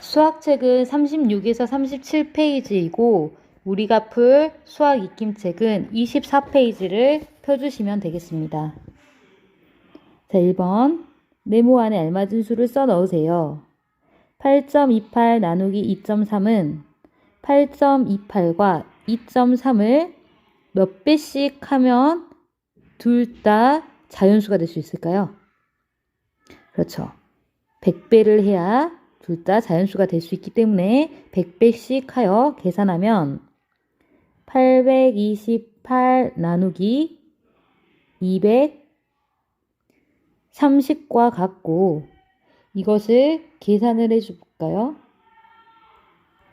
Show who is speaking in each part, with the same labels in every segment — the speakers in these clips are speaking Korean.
Speaker 1: 수학책은 36에서 37페이지이고 우리가 풀 수학 익힘책은 24페이지를 펴주시면 되겠습니다. 자, 1번 네모 안에 알맞은 수를 써 넣으세요. 8.28 나누기 2.3은 8.28과 2.3을 몇 배씩 하면 둘 다 자연수가 될 수 있을까요? 그렇죠. 100배를 해야 둘 다 자연수가 될 수 있기 때문에 100배씩 하여 계산하면 828 나누기 230과 같고 이것을 계산을 해줄까요?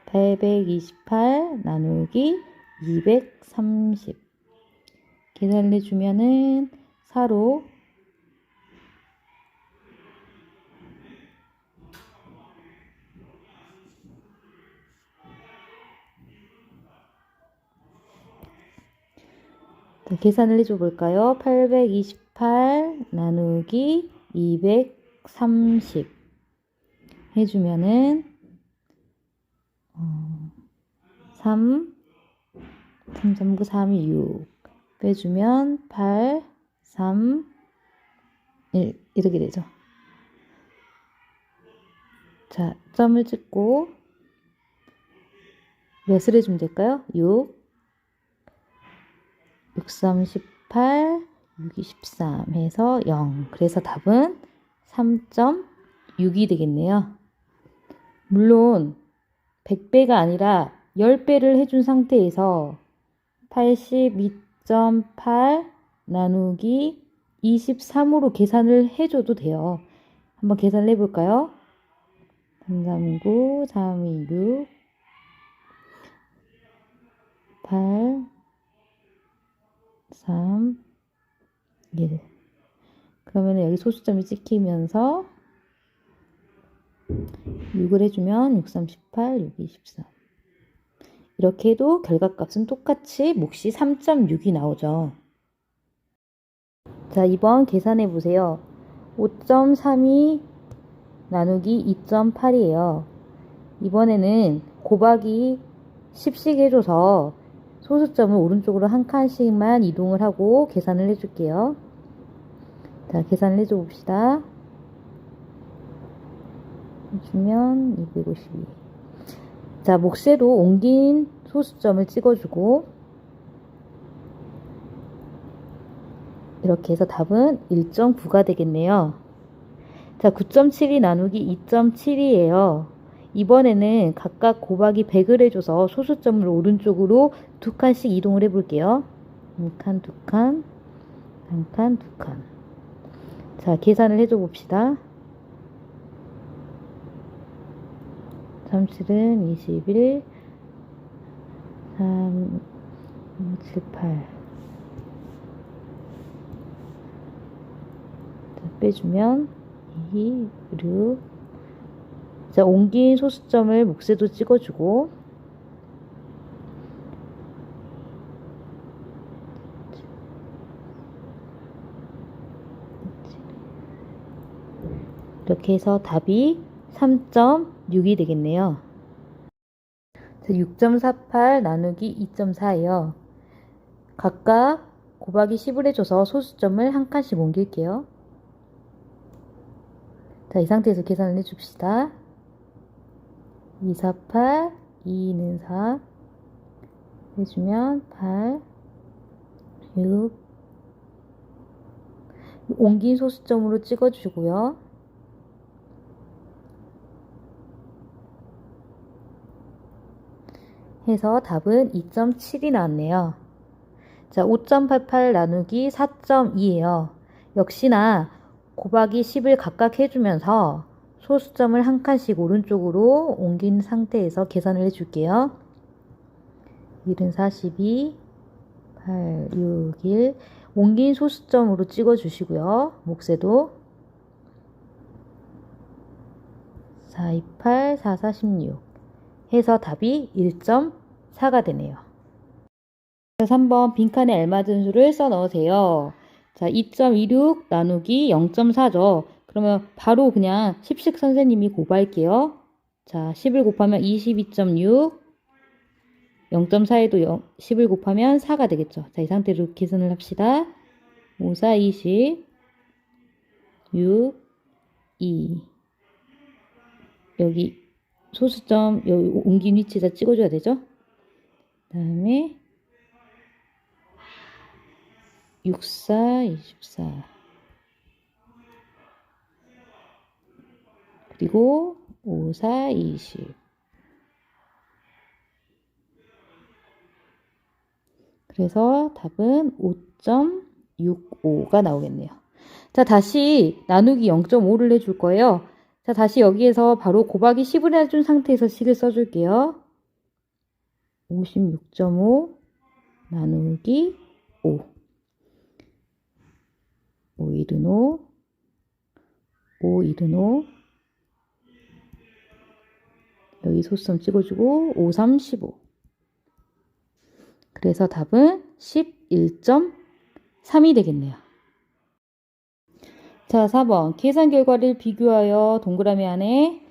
Speaker 1: 828 나누기 230 계산을 해주면은 4로 자, 계산을 해줘 볼까요? 828 나누기 230 해주면은 어, 3 3 3 9 3 6 빼주면 8 3 1 이렇게 되죠. 자, 점을 찍고 몇을 해주면 될까요? 6 6, 3, 18, 6, 23 해서 0. 그래서 답은 3.6이 되겠네요. 물론 100배가 아니라 10배를 해준 상태에서 82.8 나누기 23으로 계산을 해줘도 돼요. 한번 계산을 해볼까요? 339, 326, 8, 3, 1. 그러면 여기 소수점이 찍히면서 6을 해주면 6, 3, 18, 6, 23. 이렇게 해도 결과값은 똑같이 몫이 3.6이 나오죠. 자, 2번 계산해 보세요. 5.32 나누기 2.8이에요. 이번에는 곱하기 10씩 해줘서 소수점을 오른쪽으로 한 칸씩만 이동을 하고 계산을 해줄게요. 자, 계산을 해줘 봅시다. 해주면 252. 자, 몫에도 옮긴 소수점을 찍어주고 이렇게 해서 답은 1.9가 되겠네요. 자, 9.72 나누기 2.7이에요. 이번에는 각각 곱하기 100을 해줘서 소수점을 오른쪽으로 두 칸씩 이동을 해볼게요. 한 칸, 두 칸, 한 칸, 두 칸. 자, 계산을 해줘 봅시다. 37은 21, 3, 7, 8. 자, 빼주면 2, 6. 자, 옮긴 소수점을 몫에도 찍어주고, 이렇게 해서 답이 3.6이 되겠네요. 자, 6.48 나누기 2.4예요. 각각 곱하기 10을 해줘서 소수점을 한 칸씩 옮길게요. 자, 이 상태에서 계산을 해줍시다. 2, 4, 8, 2는 4 해주면 8, 6 옮긴 소수점으로 찍어주고요. 해서 답은 2.7이 나왔네요. 자, 5.88 나누기 4.2예요. 역시나 곱하기 10을 각각 해주면서 소수점을 한 칸씩 오른쪽으로 옮긴 상태에서 계산을 해줄게요. 1은 42, 8, 6, 1. 옮긴 소수점으로 찍어주시고요. 몫에도 4, 2, 8, 4, 4, 16. 해서 답이 1.4가 되네요. 자, 3번 빈칸에 알맞은 수를 써 넣으세요. 자, 2.26 나누기 0.4죠. 그러면 바로 그냥 십식 선생님이 고발게요. 자, 10을 곱하면 22.6. 0.4에도 0, 10을 곱하면 4가 되겠죠. 자, 이 상태로 계산을 합시다. 5, 4, 20. 6, 2. 여기 소수점 여기 옮긴 위치에다 찍어줘야 되죠. 그 다음에 6, 4, 24. 그리고 5, 4, 20. 그래서 답은 5.65가 나오겠네요. 자, 다시 나누기 0.5를 해줄 거예요. 자, 다시 여기에서 바로 곱하기 10을 해준 상태에서 식을 써줄게요. 56.5 나누기 5. 5, 1은 5. 5, 1은 5. 소수점 찍어주고 5, 3, 15. 그래서 답은 11.3이 되겠네요. 자, 4번. 계산 결과를 비교하여 동그라미 안에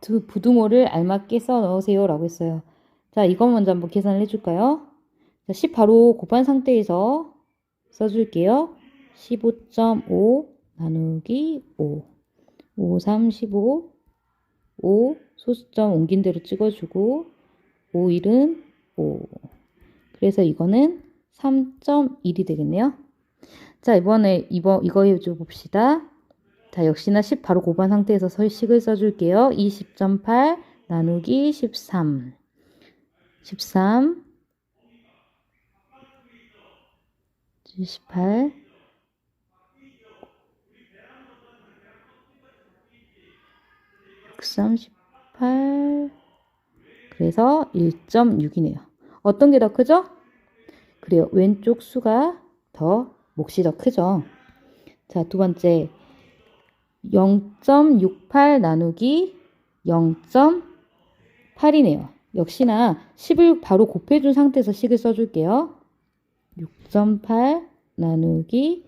Speaker 1: 두 부등호를 알맞게 써 넣으세요. 라고 했어요. 자, 이거 먼저 한번 계산을 해줄까요? 자, 10 바로 곱한 상태에서 써줄게요. 15.5 나누기 5. 5, 3, 15. 5 소수점 옮긴 대로 찍어주고 5, 1은 5. 그래서 이거는 3.1이 되겠네요. 자, 이번에 이번 이거 해줘 봅시다. 자, 역시나 10 바로 곱한 상태에서 설식을 써줄게요. 20.8 나누기 13. 13 78 638 그래서 1.6이네요. 어떤 게 더 크죠? 그래요. 왼쪽 수가 더 몫이 더 크죠. 자, 두 번째. 0.68 나누기 0.8이네요. 역시나 10을 바로 곱해준 상태에서 식을 써줄게요. 6.8 나누기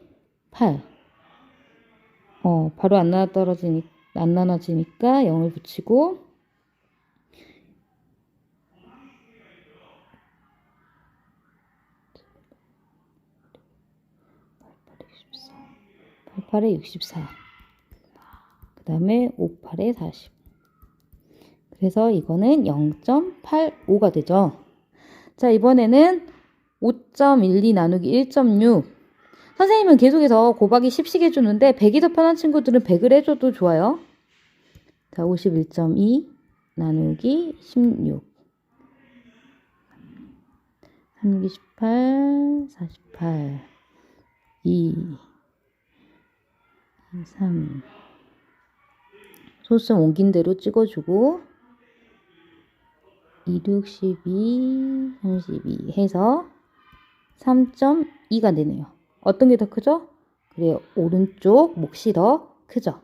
Speaker 1: 8. 어, 바로 안 나눠 떨어지니, 안 나눠지니까 0을 붙이고, 팔팔에 64. 그 다음에 58에 40. 그래서 이거는 0.85가 되죠. 자, 이번에는 5.12 나누기 1.6. 선생님은 계속해서 곱하기 10씩 해주는데 100이 더 편한 친구들은 100을 해줘도 좋아요. 자, 51.2 나누기 16. 나누기 18, 48, 2, 2, 3. 소수점 옮긴 대로 찍어주고 2, 6, 12, 32 해서 3.2가 되네요. 어떤 게 더 크죠? 그래요. 오른쪽 몫이 더 크죠.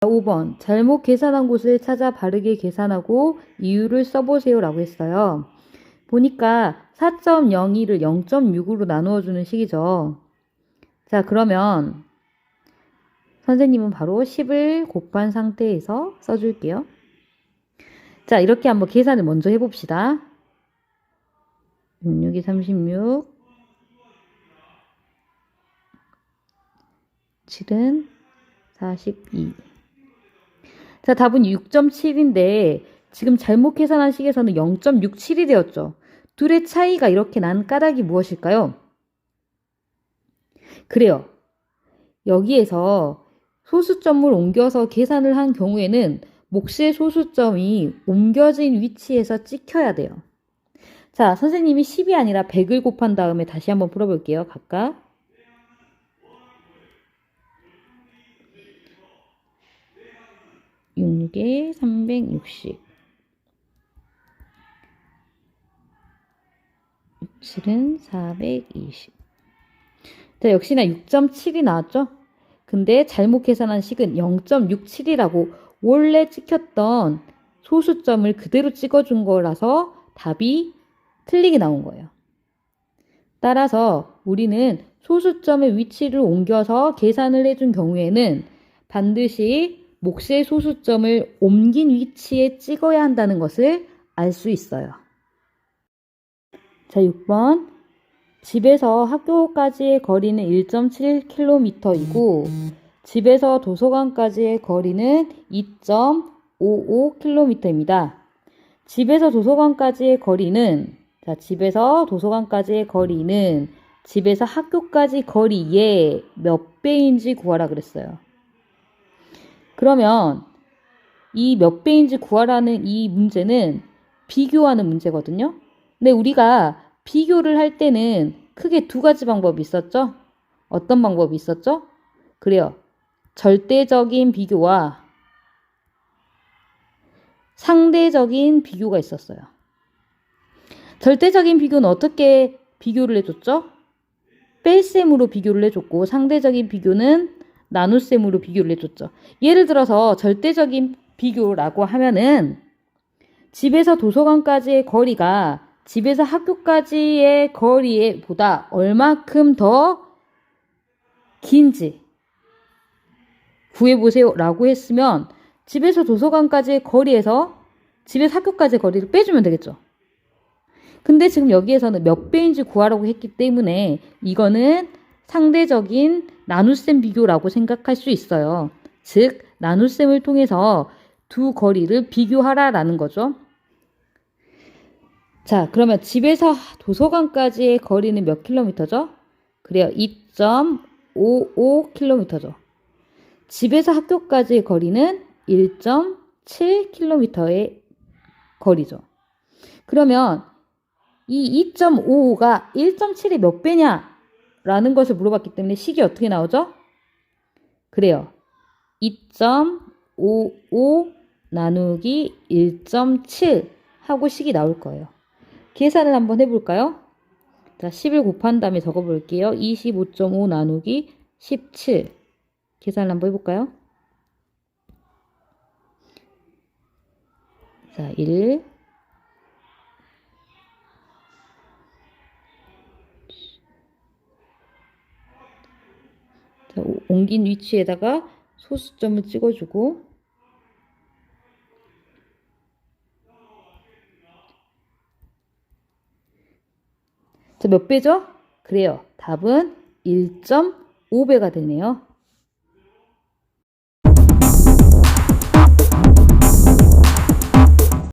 Speaker 1: 5번. 잘못 계산한 곳을 찾아 바르게 계산하고 이유를 써보세요. 라고 했어요. 보니까 4.02를 0.6으로 나누어 주는 식이죠. 자, 그러면 선생님은 바로 10을 곱한 상태에서 써줄게요. 자, 이렇게 한번 계산을 먼저 해봅시다. 6, 6이 36, 7은 42. 자, 답은 6.7인데 지금 잘못 계산한 식에서는 0.67이 되었죠. 둘의 차이가 이렇게 난 까닭이 무엇일까요? 그래요. 여기에서 소수점을 옮겨서 계산을 한 경우에는 몫의 소수점이 옮겨진 위치에서 찍혀야 돼요. 자, 선생님이 10이 아니라 100을 곱한 다음에 다시 한번 풀어볼게요. 각각. 육에 360 7은 420 자, 역시나 6.7이 나왔죠? 근데 잘못 계산한 식은 0.67이라고 원래 찍혔던 소수점을 그대로 찍어준 거라서 답이 틀리게 나온 거예요. 따라서 우리는 소수점의 위치를 옮겨서 계산을 해준 경우에는 반드시 몫의 소수점을 옮긴 위치에 찍어야 한다는 것을 알 수 있어요. 자, 6번. 집에서 학교까지의 거리는 1.7km이고, 집에서 도서관까지의 거리는 2.55km입니다. 집에서 도서관까지의 거리는, 자, 집에서 도서관까지의 거리는 집에서 학교까지 거리의 몇 배인지 구하라 그랬어요. 그러면 이 몇 배인지 구하라는 이 문제는 비교하는 문제거든요. 근데 우리가 비교를 할 때는 크게 두 가지 방법이 있었죠? 어떤 방법이 있었죠? 그래요. 절대적인 비교와 상대적인 비교가 있었어요. 절대적인 비교는 어떻게 비교를 해줬죠? 뺄셈으로 비교를 해줬고 상대적인 비교는 나눗셈으로 비교를 해줬죠. 예를 들어서 절대적인 비교라고 하면은 집에서 도서관까지의 거리가 집에서 학교까지의 거리에 보다 얼마큼 더 긴지 구해보세요 라고 했으면 집에서 도서관까지의 거리에서 집에서 학교까지의 거리를 빼주면 되겠죠. 근데 지금 여기에서는 몇 배인지 구하라고 했기 때문에 이거는 상대적인 나눗셈 비교라고 생각할 수 있어요. 즉, 나눗셈을 통해서 두 거리를 비교하라라는 거죠. 자, 그러면 집에서 도서관까지의 거리는 몇 킬로미터죠? 그래요. 2.55킬로미터죠. 집에서 학교까지의 거리는 1.7킬로미터의 거리죠. 그러면 이 2.55가 1.7의 몇 배냐? 라는 것을 물어봤기 때문에 식이 어떻게 나오죠? 그래요. 2.55 나누기 1.7 하고 식이 나올 거예요. 계산을 한번 해볼까요? 자, 10을 곱한 다음에 적어볼게요. 25.5 나누기 17. 계산을 한번 해볼까요? 자, 1. 자, 오- 옮긴 위치에다가 소수점을 찍어주고 자, 몇 배죠? 그래요. 답은 1.5배가 되네요.